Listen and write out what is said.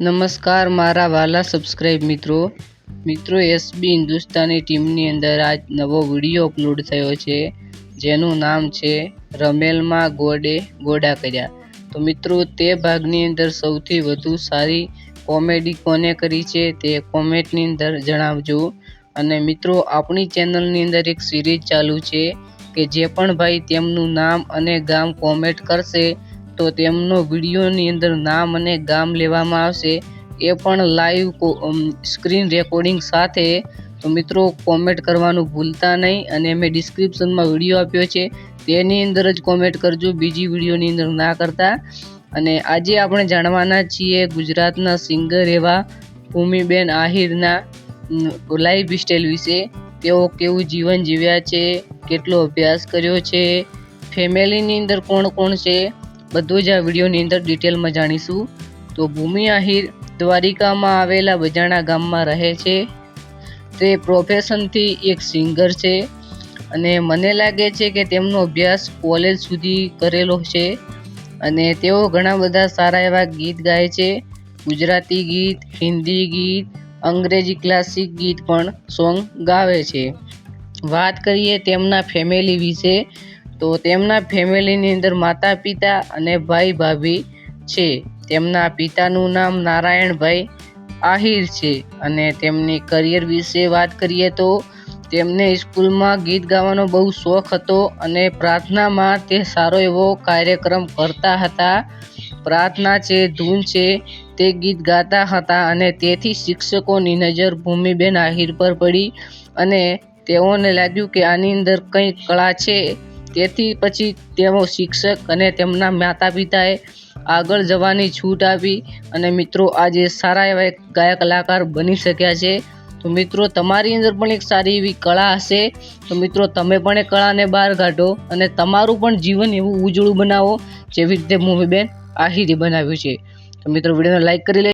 નમસ્કાર મારા વાલા સબસ્ક્રાઈબ મિત્રો. મિત્રો એસબી હિન્દુસ્તાની ટીમની અંદર આજ નવો વીડિયો અપલોડ થયો છે, જેનું નામ છે રમેલમાં ગોડે ગોડા કર્યા. તો મિત્રો, તે ભાગની અંદર સૌથી વધુ સારી કોમેડી કોને કરી છે તે કોમેન્ટની અંદર જણાવજો. અને મિત્રો, આપણી ચેનલની અંદર એક સિરીઝ ચાલુ છે કે જે પણ ભાઈ તેમનું નામ અને ગામ કોમેન્ટ કરશે તો તેમનો વિડીયોની અંદર નામ અને ગામ લેવામાં આવશે. એ પણ લાઈવ સ્ક્રીન રેકોર્ડિંગ સાથે. તો મિત્રો કોમેન્ટ કરવાનું ભૂલતા નહીં અને મેં ડિસ્ક્રિપ્શનમાં વીડિયો આપ્યો છે. તેની અંદર જ કોમેન્ટ કરજો, બીજી વિડીયોની અંદર ના કરતા. અને આજે આપણે જાણવાના છીએ ગુજરાતના સિંગર એવા ભૂમિબેન આહિરના લાઈફ સ્ટાઈલ વિશે. તેઓ કેવું જીવન જીવ્યા છે, કેટલો અભ્યાસ કર્યો છે ફેમિલીની અંદર કોણ કોણ છે બધું જ આ વિડીયોની અંદર ડિટેલમાં જાણીશું. તો ભૂમિ આહિર દ્વારિકામાં આવેલા બજાણા ગામમાં રહે છે. તે પ્રોફેશનથી એક સિંગર છે અને મને લાગે છે કે તેમનો અભ્યાસ કોલેજ સુધી કરેલો છે અને તેઓ ઘણા બધા સારા એવા ગીત ગાય છે. ગુજરાતી ગીત, હિન્દી ગીત, અંગ્રેજી ક્લાસિક ગીત પણ સોંગ ગાવે છે. વાત કરીએ તેમના ફેમિલી વિશે તો તેમના ફેમિલીની અંદર માતા પિતા અને ભાઈ ભાભી છે. તેમના પિતાનું નામ નારાયણભાઈ આહિર છે અને તેમની કરિયર વિશે વાત કરીએ તો તેમને સ્કૂલમાં ગીત ગાવાનો બહુ શોખ હતો અને પ્રાર્થનામાં તે સારો એવો કાર્યક્રમ કરતા હતા. પ્રાર્થના છે, ધૂન છે, તે ગીત ગાતા હતા અને તેથી શિક્ષકોની નજર ભૂમિબેન આહિર પર પડી અને તેઓને લાગ્યું કે આની અંદર કંઈ કળા છે. તેથી પછી તેઓ શિક્ષક અને તેમના માતા પિતાએ આગળ જવાની છૂટ આપી અને મિત્રો, આજે સારા એવા ગાયક કલાકાર બની શક્યા છે. તો મિત્રો, તમારી અંદર પણ એક સારી એવી કળા હશે. તો મિત્રો, તમે પણ એ કળાને બહાર કાઢો અને તમારું પણ જીવન એવું ઉજળું બનાવો, જેવી રીતે મૂવીબેન આહિરે બનાવ્યું છે. તો મિત્રો, વિડીયોને લાઈક કરી લે